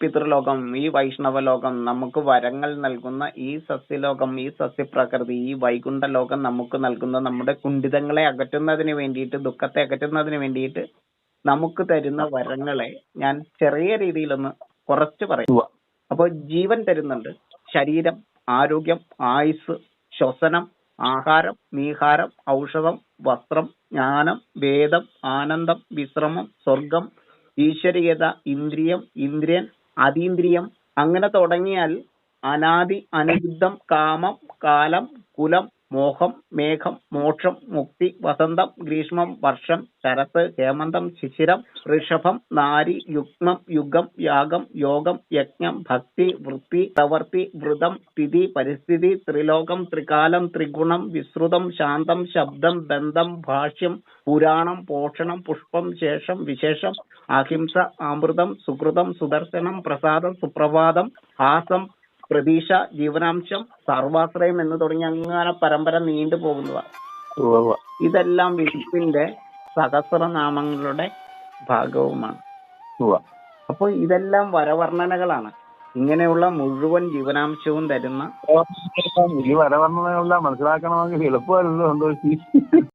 പിതൃലോകം ഈ വൈഷ്ണവ ലോകം നമുക്ക് വരങ്ങൾ നൽകുന്ന ഈ സസ്യലോകം ഈ സസ്യപ്രകൃതി ഈ വൈകുണ്ഠ ലോകം നമുക്ക് നൽകുന്ന നമ്മുടെ കുണ്ഠിതങ്ങളെ അകറ്റുന്നതിന് വേണ്ടിയിട്ട് ദുഃഖത്തെ അകറ്റുന്നതിന് വേണ്ടിയിട്ട് നമുക്ക് തരുന്ന വരങ്ങളെ ഞാൻ ചെറിയ രീതിയിലൊന്ന് കുറച്ച് പറയുക അപ്പോൾ അപ്പൊ ജീവൻ തരുന്നുണ്ട്. ശരീരം ആരോഗ്യം ആയുസ് ശ്വസനം ആഹാരം നീഹാരം ഔഷധം വസ്ത്രം ജ്ഞാനം വേദം ആനന്ദം വിശ്രമം സ്വർഗം ഈശ്വരീയത ഇന്ദ്രിയം ഇന്ദ്രിയൻ അതീന്ദ്രിയം അങ്ങനെ തുടങ്ങിയാൽ അനാദി അനിരുദ്ധം കാമം കാലം കുലം മോഹം മേഘം മോക്ഷം മുക്തി വസന്തം ഗ്രീഷ്മം വർഷം ശരത്ത് ഹേമന്തം ശിശിരം ഋഷഭം നാരി യുഗ്മം യുഗം യാഗം യോഗം യജ്ഞം ഭക്തി വൃത്തി പ്രവൃത്തി, വ്രതം, സ്ഥിതി പരിസ്ഥിതി ത്രിലോകം ത്രികാലം ത്രിഗുണം വിശ്രുതം ശാന്തം ശബ്ദം ബന്ധം ഭാഷ്യം പുരാണം പോഷണം പുഷ്പം ശേഷം വിശേഷം അഹിംസ അമൃതം സുകൃതം, സുദർശനം പ്രസാദം സുപ്രഭാതം ഹാസം പ്രതീക്ഷ ജീവനാംശം സർവാശ്രയം എന്ന് തുടങ്ങി അങ്ങനെ പരമ്പര നീണ്ടു പോകുന്നതാണ്. ഇതെല്ലാം വിഷ്ണുവിന്റെ സഹസ്രനാമങ്ങളുടെ ഭാഗവുമാണ്. അപ്പൊ അപ്പോൾ ഇതെല്ലാം വരവർണനകളാണ്. ഇങ്ങനെയുള്ള മുഴുവൻ ജീവനാംശവും തരുന്ന ഈ വരവർണനകളെല്ലാം മനസ്സിലാക്കണമെങ്കിൽ എളുപ്പമല്ലല്ലോ സന്തോഷി.